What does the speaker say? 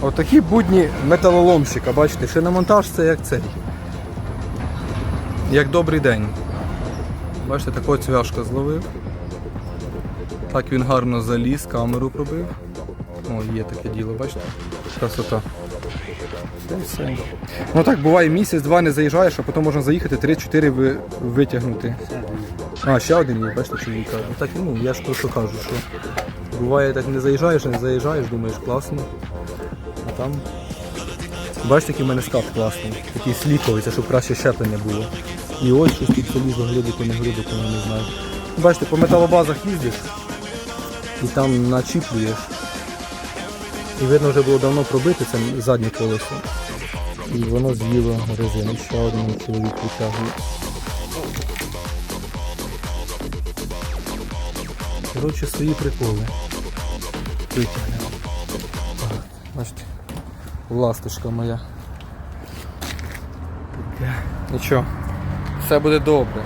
Отакі будні металоломщика, бачите, шиномонтаж це як цей. Як добрий день. Бачите, таку цвяшку зловив. Так він гарно заліз, камеру пробив. О, є таке діло, бачите? Красота. Та все. Ну так буває місяць-два не заїжджаєш, а потім можна заїхати 3-4 ви- витягнути. А, ще один є, бачите, чоловіка. Так, ну, я ж просто кажу, що буває так не заїжджаєш, не заїжджаєш, думаєш, класно. Там. Бачите, який в мене скат класний. Такий сліповий, це щоб краще щеплення було. І ось щось тут залізо глибоко, не глибоко, я не знаю. Бачите, по металобазах їздиш і там начіплюєш. І видно вже було давно пробити це заднє колесо. І воно з'їло резину. Ще один чоловік витягує. Коротше, свої приколи. Витягнемо. Бачите, ласточка моя. Нічого, все буде добре.